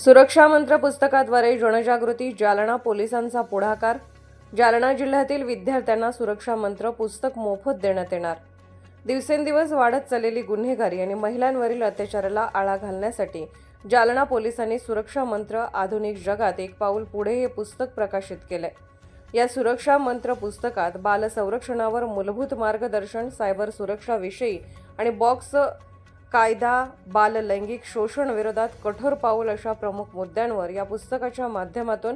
सुरक्षा मंत्र पुस्तकाद्वारे जनजागृती जालना पोलिसांचा पुढाकार जालना जिल्ह्यातील विद्यार्थ्यांना सुरक्षा मंत्र पुस्तक मोफत देण्यात येणार. दिवसेंदिवस वाढत चाललेली गुन्हेगारी आणि महिलांवरील अत्याचाराला आळा घालण्यासाठी जालना पोलिसांनी सुरक्षा मंत्र आधुनिक जगात एक पाऊल पुढे हे पुस्तक प्रकाशित केलंय. या सुरक्षा मंत्र पुस्तकात बालसंरक्षणावर मूलभूत मार्गदर्शन सायबर सुरक्षाविषयी आणि बॉक्स कायदा बाल लैंगिक शोषण विरोधात कठोर पाऊल अशा प्रमुख मुद्द्यांवर या पुस्तकाच्या माध्यमातून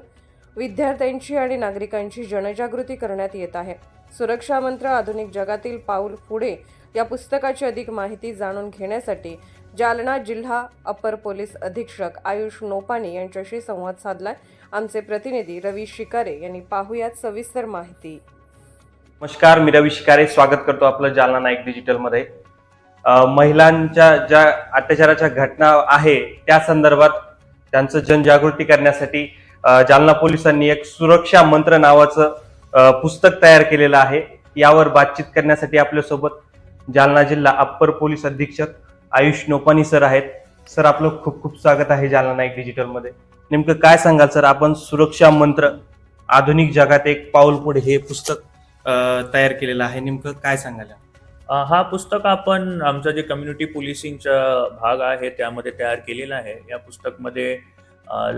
विद्यार्थ्यांची आणि नागरिकांची जनजागृती करण्यात येत आहे. सुरक्षा मंत्र आधुनिक जगातील पाऊल पुढे या पुस्तकाची अधिक माहिती जाणून घेण्यासाठी जालना जिल्हा अपर पोलीस अधीक्षक आयुष नोपानी यांच्याशी संवाद साधलाय. आमचे प्रतिनिधी रवी शिकारे यांनी पाहुयात सविस्तर माहिती. नमस्कार मी रवी शिकारे. स्वागत करतो आपलं जालना नाईक डिजिटलमध्ये. महिलांच्या ज्या अत्याचाराच्या घटना आहे त्या संदर्भात त्यांचं जनजागृती करण्यासाठी जालना पोलिसांनी एक सुरक्षा मंत्र नावाचं पुस्तक तयार केलेलं आहे. यावर बातचीत करण्यासाठी आपल्यासोबत जालना जिल्हा अप्पर पोलीस अधीक्षक आयुष नोपानी सर आहेत. सर आपलं खूप खूप स्वागत आहे जालना नाईक डिजिटलमध्ये नेमकं काय सांगाल सर? आपण सुरक्षा मंत्र आधुनिक जगात एक पाऊल पुढे हे पुस्तक तयार केलेलं आहे. नेमकं काय सांगायला हा पुस्तक आपण आमचं जे कम्युनिटी पोलिसिंगचा भाग आहे त्यामध्ये तयार केलेला आहे. या पुस्तकमध्ये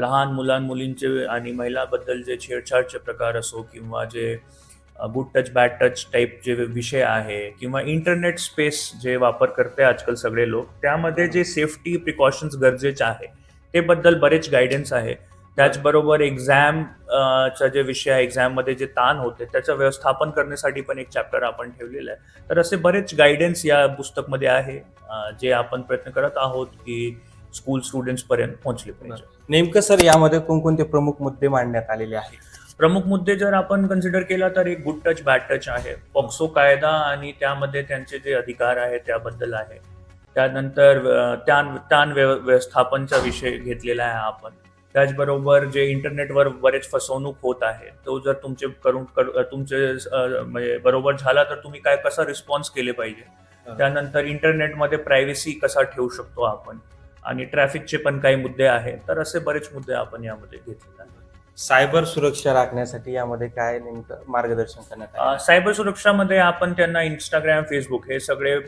लहान मुलां मुलींचे आणि महिलाबद्दल जे छेडछाडचे प्रकार असो किंवा जे good touch bad touch type जे विषय आहे किंवा इंटरनेट स्पेस जे वापर करते आजकाल सगळे लोक त्यामध्ये जे सेफ्टी प्रिकॉशन्स गरजेचे आहे ते बद्दल बरेच गायडन्स आहे. त्याचबरोबर एक्झाम चा जे विषय आहे एक्झाममध्ये जे ताण होते त्याचं व्यवस्थापन करण्यासाठी पण एक चॅप्टर आपण ठेवलेलं आहे. तर असे बरेच गायडन्स या पुस्तकमध्ये आहे जे आपण प्रयत्न करत आहोत की स्कूल स्टुडंट्स पर्यंत पोहोचले पाहिजे. नेमकं सर यामध्ये कोणकोणते प्रमुख मुद्दे मांडण्यात आलेले आहेत? प्रमुख मुद्दे जर आपण कन्सिडर केला तर एक गुड टच बॅड टच आहे. पॉक्सो कायदा आणि त्यामध्ये त्यांचे जे अधिकार आहे त्याबद्दल आहे. त्यानंतर ताण ताण व्यव- व्यवस्थापनचा विषय घेतलेला आहे आपण. त्याचबरोबर जे इंटरनेटवर बरेच फसवणूक होत आहे तो जर तुमचे करून कर- तुमचे म्हणजे बरोबर झाला तर तुम्ही काय कसा रिस्पॉन्स केले पाहिजे? त्यानंतर इंटरनेटमध्ये प्रायव्हसी कसा ठेवू शकतो आपण? आणि ट्रॅफिकचे पण काही मुद्दे आहेत तर असे बरेच मुद्दे आपण यामध्ये घेतलेले आहेत सायबर सुरक्षा राखण्यासाठी यामध्ये काय नेमकं मार्गदर्शन करण्यात सायबर सुरक्षामध्ये आपण त्यांना इंस्टाग्राम फेसबुक हे सगळे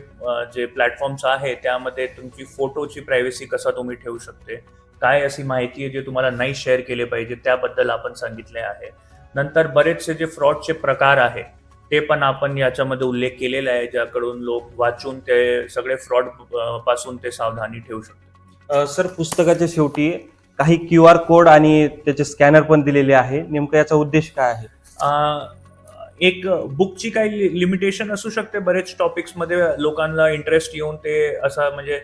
जे प्लॅटफॉर्म्स आहे त्यामध्ये तुमची फोटोची प्रायव्हसी कसा तुम्ही ठेवू शकते? काय अशी माहिती आहे जे तुम्हाला नाही शेअर केले पाहिजे त्याबद्दल आपण सांगितले आहे. नंतर बरेचसे जे फ्रॉडचे प्रकार आहे ते पण आपण याच्यामध्ये उल्लेख केलेला आहे ज्याकडून लोक वाचून ते सगळे फ्रॉडपासून ते सावधानी ठेवू शकतात. अ, सर पुस्तकाच्या शेवटी काही क्यू आर कोड आणि त्याचे स्कॅनर पण दिलेले आहे. नेमकं याचा उद्देश काय आहे? एक बुकची काही लिमिटेशन असू शकते. बरेच टॉपिक्समध्ये लोकांना इंटरेस्ट येऊन ते असं म्हणजे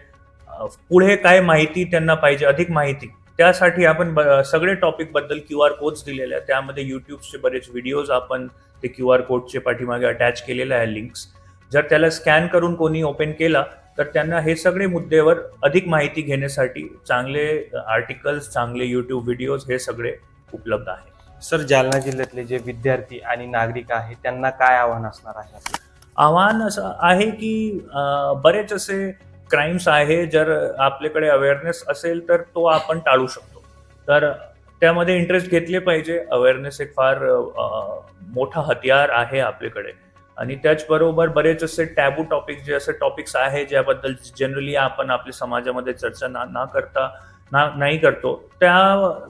पुढे काय माहिती त्यांना पाहिजे अधिक माहिती. त्यासाठी आपण सगळे टॉपिकबद्दल क्यू आर कोड्स दिलेले आहेत. त्यामध्ये युट्यूबचे बरेच व्हिडिओज आपण ते क्यू आर कोडचे पाठीमागे अटॅच केलेले आहे लिंक्स जर त्याला स्कॅन करून कोणी ओपन केला तर त्यांना हे सगळे मुद्द्यावर अधिक माहिती घेण्यासाठी चांगले आर्टिकल्स चांगले युट्यूब व्हिडिओज हे सगळे उपलब्ध आहेत. सर जालना जिल्ह्यातले जे विद्यार्थी आणि नागरिक आहेत त्यांना काय आव्हान असणार आहे? आव्हान असं आहे की बरेच असे क्राईम्स आहे जर आपल्याकडे अवेअरनेस असेल तर तो आपण टाळू शकतो. तर त्यामध्ये इंटरेस्ट घेतले पाहिजे. अवेअरनेस एक फार मोठा हतियार आहे आपल्याकडे. आणि त्याचबरोबर बरेच असे टॅबू टॉपिक जे असे टॉपिक्स आहे ज्याबद्दल जनरली आपण आपल्या समाजामध्ये चर्चा ना ना करता ना नाही करतो. त्या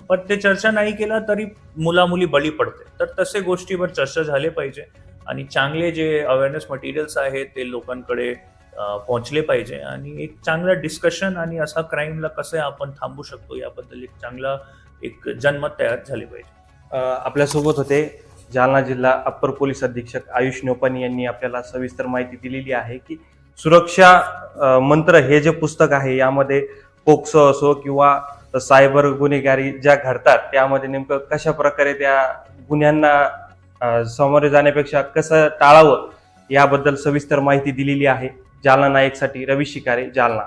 पण ते चर्चा नाही केला तरी मुलामुली बळी पडते. तर तसे गोष्टीवर चर्चा झाले पाहिजे. आणि चांगले जे अवेअरनेस मटेरियल्स आहेत ते लोकांकडे पोहोचले पाहिजे. आणि एक चांगलं डिस्कशन आणि असा क्राईमला कसं आपण थांबू शकतो याबद्दल एक चांगला एक जनमत तयार झाले पाहिजे. आपल्यासोबत होते जालना जिल्हा अप्पर पोलीस अधीक्षक आयुष नोपानी यांनी आपल्याला सविस्तर माहिती दिलेली आहे की सुरक्षा मंत्र हे जे पुस्तक आहे यामध्ये पोक्सो असो किंवा सायबर गुन्हेगारी ज्या घडतात त्यामध्ये नेमकं कशा प्रकारे त्या गुन्ह्यांना सामोरे जाण्यापेक्षा कसं टाळावं याबद्दल सविस्तर माहिती दिलेली आहे. जालना नायकसाठी रवी शिकारे जालना.